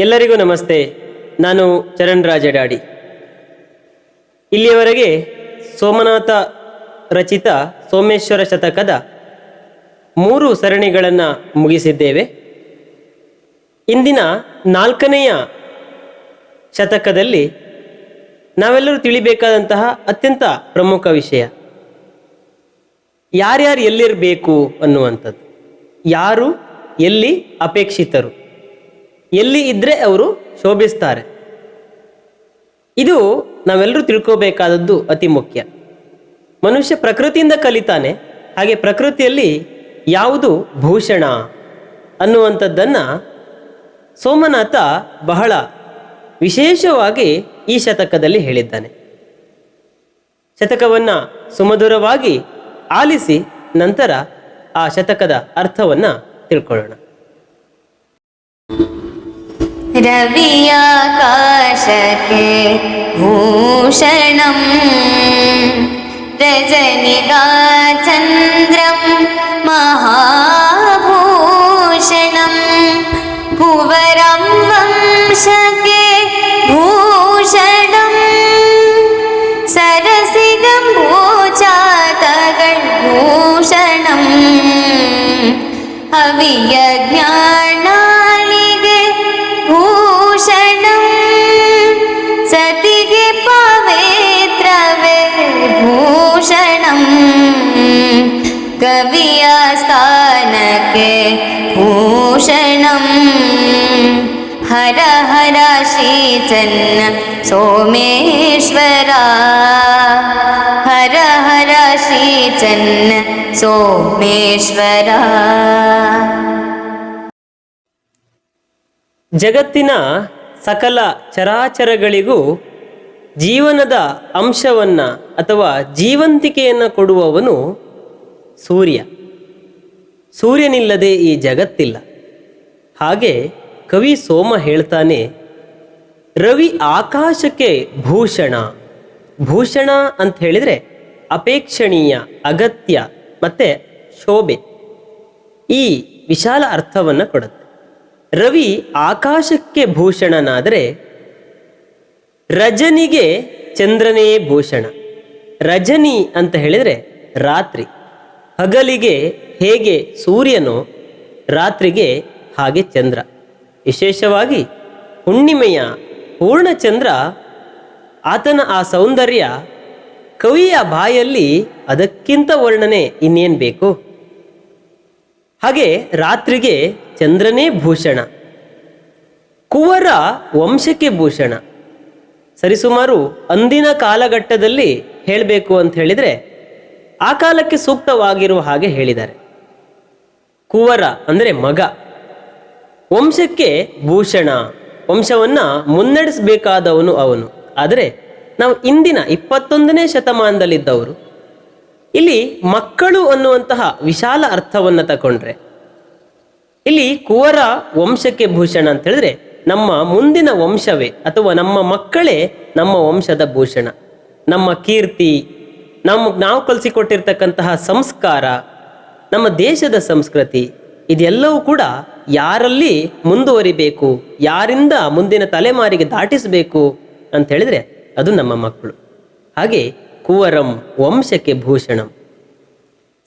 ಎಲ್ಲರಿಗೂ ನಮಸ್ತೆ. ನಾನು ಚರಣ್ ರಾಜ ಡಾಡಿ ಇಲ್ಲಿಯವರೆಗೆ ಸೋಮನಾಥ ರಚಿತ ಸೋಮೇಶ್ವರ ಶತಕದ ಮೂರು ಸರಣಿಗಳನ್ನು ಮುಗಿಸಿದ್ದೇವೆ. ಇಂದಿನ ನಾಲ್ಕನೆಯ ಶತಕದಲ್ಲಿ ನಾವೆಲ್ಲರೂ ತಿಳಿಬೇಕಾದಂತಹ ಅತ್ಯಂತ ಪ್ರಮುಖ ವಿಷಯ. ಯಾರ್ಯಾರು ಎಲ್ಲಿರಬೇಕು ಅನ್ನುವಂಥದ್ದು. ಯಾರು, ಎಲ್ಲಿ ಅಪೇಕ್ಷಿತರು. ಎಲ್ಲಿ ಇದ್ರೆ ಅವರು ಶೋಭಿಸ್ತಾರೆ. ಇದು ನಾವೆಲ್ಲರೂ ತಿಳ್ಕೋಬೇಕಾದದ್ದು ಅತಿ ಮುಖ್ಯ. ಮನುಷ್ಯ ಪ್ರಕೃತಿಯಿಂದ ಕಲಿತಾನೆ, ಹಾಗೆ ಪ್ರಕೃತಿಯಲ್ಲಿ ಯಾವುದು ಭೂಷಣ ಅನ್ನುವಂಥದ್ದನ್ನು ಸೋಮನಾಥ ಬಹಳ ವಿಶೇಷವಾಗಿ ಈ ಶತಕದಲ್ಲಿ ಹೇಳಿದ್ದಾನೆ. ಶತಕವನ್ನು ಸುಮಧುರವಾಗಿ ಆಲಿಸಿ ನಂತರ ಆ ಶತಕದ ಅರ್ಥವನ್ನು ತಿಳ್ಕೊಳ್ಳೋಣ. रवि भूषणम् भूषणं रजनिकाचन्द्रं महाभूषणं कुवरं वंशके भूषणं सरसि नम्भो चातगभूषणम् ಕವಿಯ ಸ್ಥಾನಕ್ಕೆ ಭೂಷಣಂ. ಹರ ಹರ ಶ್ರೀ ಚನ್ನ ಸೋಮೇಶ್ವರ. ಹರ ಹರ ಶ್ರೀ ಚನ್ನ ಸೋಮೇಶ್ವರ. ಜಗತ್ತಿನ ಸಕಲ ಚರಾಚರಗಳಿಗೂ ಜೀವನದ ಅಂಶವನ್ನು ಅಥವಾ ಜೀವಂತಿಕೆಯನ್ನು ಕೊಡುವವನು ಸೂರ್ಯ. ಸೂರ್ಯನಿಲ್ಲದೆ ಈ ಜಗತ್ತಿಲ್ಲ. ಹಾಗೆ ಕವಿ ಸೋಮ ಹೇಳ್ತಾನೆ, ರವಿ ಆಕಾಶಕ್ಕೆ ಭೂಷಣ. ಭೂಷಣ ಅಂತ ಹೇಳಿದರೆ ಅಪೇಕ್ಷಣೀಯ, ಅಗತ್ಯ ಮತ್ತು ಶೋಭೆ. ಈ ವಿಶಾಲ ಅರ್ಥವನ್ನು ಕೊಡುತ್ತೆ. ರವಿ ಆಕಾಶಕ್ಕೆ ಭೂಷಣನಾದರೆ ರಜನಿಗೆ ಚಂದ್ರನೇ ಭೂಷಣ. ರಜನಿ ಅಂತ ಹೇಳಿದರೆ ರಾತ್ರಿ. ಹಗಲಿಗೆ ಹೇಗೆ ಸೂರ್ಯನೋ, ರಾತ್ರಿಗೆ ಹಾಗೆ ಚಂದ್ರ. ವಿಶೇಷವಾಗಿ ಹುಣ್ಣಿಮೆಯ ಪೂರ್ಣಚಂದ್ರ ಆತನ ಆ ಸೌಂದರ್ಯ ಕವಿಯ ಬಾಯಲ್ಲಿ ಅದಕ್ಕಿಂತ ವರ್ಣನೆ ಇನ್ನೇನು ಬೇಕು? ಹಾಗೆ ರಾತ್ರಿಗೆ ಚಂದ್ರನೇ ಭೂಷಣ, ಕುವರ ವಂಶಕ್ಕೆ ಭೂಷಣ. ಸರಿಸುಮಾರು ಅಂದಿನ ಕಾಲಘಟ್ಟದಲ್ಲಿ ಹೇಳಬೇಕು ಅಂತ ಹೇಳಿದರೆ ಆ ಕಾಲಕ್ಕೆ ಸೂಕ್ತವಾಗಿರುವ ಹಾಗೆ ಹೇಳಿದ್ದಾರೆ. ಕುವರ ಅಂದರೆ ಮಗ. ವಂಶಕ್ಕೆ ಭೂಷಣ, ವಂಶವನ್ನು ಮುನ್ನಡೆಸಬೇಕಾದವನು ಅವನು. ಆದರೆ ನಾವು ಇಂದಿನ ಇಪ್ಪತ್ತೊಂದನೇ ಶತಮಾನದಲ್ಲಿದ್ದವರು, ಇಲ್ಲಿ ಮಕ್ಕಳು ಅನ್ನುವಂತಹ ವಿಶಾಲ ಅರ್ಥವನ್ನು ತಗೊಂಡ್ರೆ ಇಲ್ಲಿ ಕುವರ ವಂಶಕ್ಕೆ ಭೂಷಣ ಅಂತ ಹೇಳಿದ್ರೆ ನಮ್ಮ ಮುಂದಿನ ವಂಶವೇ, ಅಥವಾ ನಮ್ಮ ಮಕ್ಕಳೇ ನಮ್ಮ ವಂಶದ ಭೂಷಣ. ನಮ್ಮ ಕೀರ್ತಿ ನಮ್ಮ ನಾವು ಕಲಿಸಿಕೊಟ್ಟಿರ್ತಕ್ಕಂತಹ ಸಂಸ್ಕಾರ, ನಮ್ಮ ದೇಶದ ಸಂಸ್ಕೃತಿ, ಇದೆಲ್ಲವೂ ಕೂಡ ಯಾರಲ್ಲಿ ಮುಂದುವರಿಬೇಕು, ಯಾರಿಂದ ಮುಂದಿನ ತಲೆಮಾರಿಗೆ ದಾಟಿಸಬೇಕು ಅಂತ ಹೇಳಿದ್ರೆ ಅದು ನಮ್ಮ ಮಕ್ಕಳು. ಹಾಗೆ ಕುವರಂ ವಂಶಕ್ಕೆ ಭೂಷಣಂ.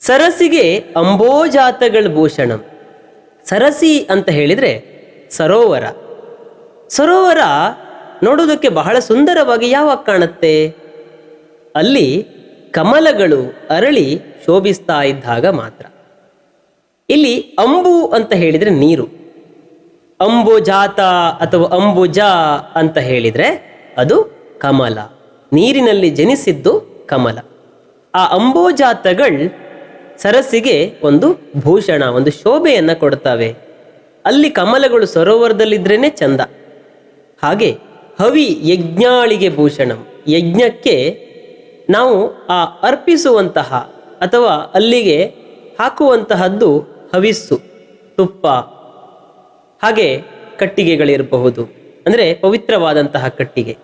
ಸರಸಿಗೆ ಅಂಬೋಜಾತಗಳ ಭೂಷಣಂ. ಸರಸಿ ಅಂತ ಹೇಳಿದರೆ ಸರೋವರ. ಸರೋವರ ನೋಡೋದಕ್ಕೆ ಬಹಳ ಸುಂದರವಾಗಿ ಯಾವಾಗ ಕಾಣುತ್ತೆ? ಅಲ್ಲಿ ಕಮಲಗಳು ಅರಳಿ ಶೋಭಿಸ್ತಾ ಇದ್ದಾಗ ಮಾತ್ರ. ಇಲ್ಲಿ ಅಂಬು ಅಂತ ಹೇಳಿದರೆ ನೀರು. ಅಂಬುಜಾತ ಅಥವಾ ಅಂಬುಜ ಅಂತ ಹೇಳಿದರೆ ಅದು ಕಮಲ. ನೀರಿನಲ್ಲಿ ಜನಿಸಿದ್ದು ಕಮಲ. ಆ ಅಂಬೋಜಾತಗಳು ಸರಸಿಗೆ ಒಂದು ಭೂಷಣ, ಒಂದು ಶೋಭೆಯನ್ನು ಕೊಡ್ತವೆ. ಅಲ್ಲಿ ಕಮಲಗಳು ಸರೋವರದಲ್ಲಿದ್ರೇನೆ ಚಂದ. ಹಾಗೆ ಹವಿ ಯಜ್ಞಾಳಿಗೆ ಭೂಷಣಂ. ಯಜ್ಞಕ್ಕೆ ನಾವು ಆ ಅರ್ಪಿಸುವಂತಹ ಅಥವಾ ಅಲ್ಲಿಗೆ ಹಾಕುವಂತಹದ್ದು ಹವಿಸ್ಸು, ತುಪ್ಪ, ಹಾಗೆ ಕಟ್ಟಿಗೆಗಳಿರಬಹುದು. ಅಂದರೆ ಪವಿತ್ರವಾದಂತಹ ಕಟ್ಟಿಗೆ.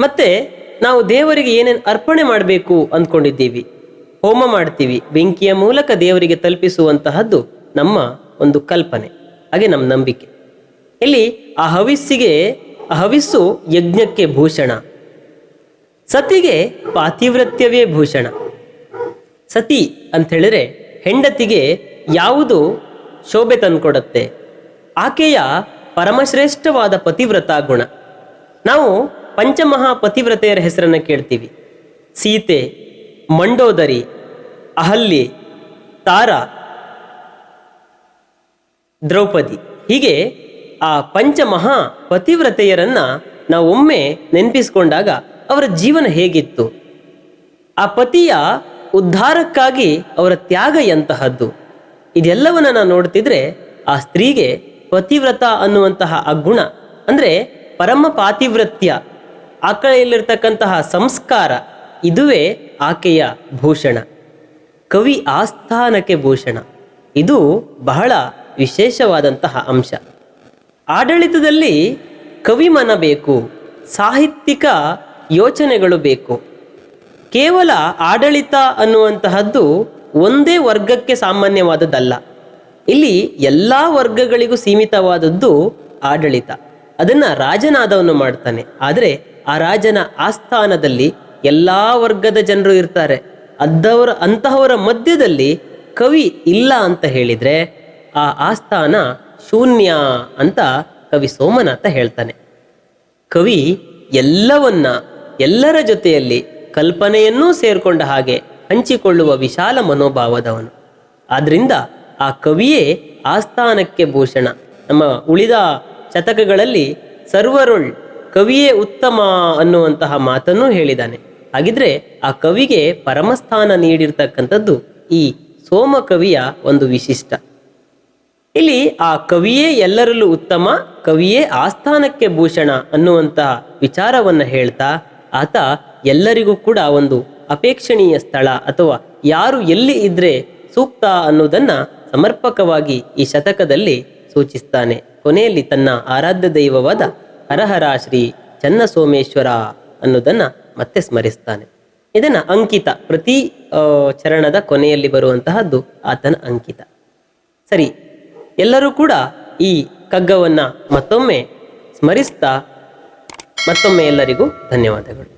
ಮತ್ತೆ ನಾವು ದೇವರಿಗೆ ಏನೇನು ಅರ್ಪಣೆ ಮಾಡಬೇಕು ಅಂದ್ಕೊಂಡಿದ್ದೀವಿ. ಹೋಮ ಮಾಡ್ತೀವಿ. ಬೆಂಕಿಯ ಮೂಲಕ ದೇವರಿಗೆ ತಲುಪಿಸುವಂತಹದ್ದು ನಮ್ಮ ಒಂದು ಕಲ್ಪನೆ. ಹಾಗೆ ನಮ್ಮ ನಂಬಿಕೆ. ಇಲ್ಲಿ ಆ ಹವಿಸ್ಸಿಗೆ, ಆ ಹವಿಸ್ಸು ಯಜ್ಞಕ್ಕೆ ಭೂಷಣ. ಸತಿಗೆ ಪಾತಿವ್ರತ್ಯವೇ ಭೂಷಣ. ಸತಿ ಅಂತ ಹೇಳಿದ್ರೆ ಹೆಂಡತಿಗೆ ಯಾವುದು ಶೋಭೆ ತಂದುಕೊಡತ್ತೆ. ಆಕೆಯ ಪರಮಶ್ರೇಷ್ಠವಾದ ಪತಿವ್ರತ ಗುಣ. ನಾವು ಪಂಚಮಹಾ ಪತಿವ್ರತೆಯರ ಹೆಸರನ್ನು ಕೇಳ್ತೀವಿ. ಸೀತೆ, ಮಂಡೋದರಿ ಅಹಲ್ಲಿ ತಾರ, ದ್ರೌಪದಿ. ಹೀಗೆ ಆ ಪಂಚಮಹಾ ಪತಿವ್ರತೆಯರನ್ನ ಒಮ್ಮೆ ನೆನಪಿಸಿಕೊಂಡಾಗ ಅವರ ಜೀವನ ಹೇಗಿತ್ತು? ಆ ಪತಿಯ ಉದ್ಧಾರಕ್ಕಾಗಿ ಅವರ ತ್ಯಾಗ ಎಂತಹದ್ದು? ಇದೆಲ್ಲವನ್ನ ನಾನು ನೋಡ್ತಿದ್ರೆ ಆ ಸ್ತ್ರೀಗೆ ಪತಿವ್ರತ ಅನ್ನುವಂತಹ ಆ ಗುಣ, ಅಂದ್ರೆ ಪರಮ ಪಾತಿವ್ರತ್ಯ, ಆಕಳೆಯಲ್ಲಿರ್ತಕ್ಕಂತಹ ಸಂಸ್ಕಾರ, ಇದುವೇ ಆಕೆಯ ಭೂಷಣ. ಕವಿ ಆಸ್ಥಾನಕ್ಕೆ ಭೂಷಣ. ಇದು ಬಹಳ ವಿಶೇಷವಾದಂತಹ ಅಂಶ. ಆಡಳಿತದಲ್ಲಿ ಕವಿ ಮನಬೇಕು ಸಾಹಿತ್ಯಿಕ ಯೋಚನೆಗಳು ಬೇಕು. ಕೇವಲ ಆಡಳಿತ ಅನ್ನುವಂತಹದ್ದು ಒಂದೇ ವರ್ಗಕ್ಕೆ ಸಾಮಾನ್ಯವಾದದ್ದಲ್ಲ. ಇಲ್ಲಿ ಎಲ್ಲ ವರ್ಗಗಳಿಗೂ ಸೀಮಿತವಾದದ್ದು ಆಡಳಿತ. ಅದನ್ನ ರಾಜನಾದವನು ಮಾಡ್ತಾನೆ. ಆದರೆ ಆ ರಾಜನ ಆಸ್ಥಾನದಲ್ಲಿ ಎಲ್ಲ ವರ್ಗದ ಜನರು ಇರ್ತಾರೆ. ಅದ್ದವರ, ಅಂತಹವರ ಮಧ್ಯದಲ್ಲಿ ಕವಿ ಇಲ್ಲ ಅಂತ ಹೇಳಿದ್ರೆ ಆ ಆಸ್ಥಾನ ಶೂನ್ಯ ಅಂತ ಕವಿ ಸೋಮನಾಥ ಹೇಳ್ತಾನೆ. ಕವಿ ಎಲ್ಲವನ್ನ ಎಲ್ಲರ ಜೊತೆಯಲ್ಲಿ ಕಲ್ಪನೆಯನ್ನೂ ಸೇರ್ಕೊಂಡ ಹಾಗೆ ಹಂಚಿಕೊಳ್ಳುವ ವಿಶಾಲ ಮನೋಭಾವದವನು. ಆದ್ರಿಂದ ಆ ಕವಿಯೇ ಆಸ್ಥಾನಕ್ಕೆ ಭೂಷಣ. ನಮ್ಮ ಉಳಿದ ಶತಕಗಳಲ್ಲಿ ಸರ್ವರುಳ್ ಕವಿಯೇ ಉತ್ತಮ ಅನ್ನುವಂತಹ ಮಾತನ್ನು ಹೇಳಿದಾನೆ. ಹಾಗಿದ್ರೆ ಆ ಕವಿಗೆ ಪರಮಸ್ಥಾನ ನೀಡಿರ್ತಕ್ಕಂಥದ್ದು ಈ ಸೋಮ ಕವಿಯ ಒಂದು ವಿಶಿಷ್ಟ. ಇಲ್ಲಿ ಆ ಕವಿಯೇ ಎಲ್ಲರಲ್ಲೂ ಉತ್ತಮ, ಕವಿಯೇ ಆಸ್ಥಾನಕ್ಕೆ ಭೂಷಣ ಅನ್ನುವಂತಹ ವಿಚಾರವನ್ನ ಹೇಳ್ತಾ ಆತ ಎಲ್ಲರಿಗೂ ಕೂಡ ಒಂದು ಅಪೇಕ್ಷಣೀಯ ಸ್ಥಳ ಅಥವಾ ಯಾರು ಎಲ್ಲಿ ಇದ್ರೆ ಸೂಕ್ತ ಅನ್ನೋದನ್ನ ಸಮರ್ಪಕವಾಗಿ ಈ ಶತಕದಲ್ಲಿ ಸೂಚಿಸ್ತಾನೆ. ಕೊನೆಯಲ್ಲಿ ತನ್ನ ಆರಾಧ್ಯ ದೈವವಾದ ಹರಹರ ಶ್ರೀ ಚನ್ನಸೋಮೇಶ್ವರ ಅನ್ನೋದನ್ನ ಮತ್ತೆ ಸ್ಮರಿಸ್ತಾನೆ. ಇದನ್ನ ಅಂಕಿತ ಪ್ರತಿ ಚರಣದ ಕೊನೆಯಲ್ಲಿ ಬರುವಂತಹದ್ದು ಆತನ ಅಂಕಿತ. ಸರಿ, ಎಲ್ಲರೂ ಕೂಡ ಈ ಕಗ್ಗವನ್ನ ಮತ್ತೊಮ್ಮೆ ಸ್ಮರಿಸ್ತಾ ಮತ್ತೊಮ್ಮೆ ಎಲ್ಲರಿಗೂ ಧನ್ಯವಾದಗಳು.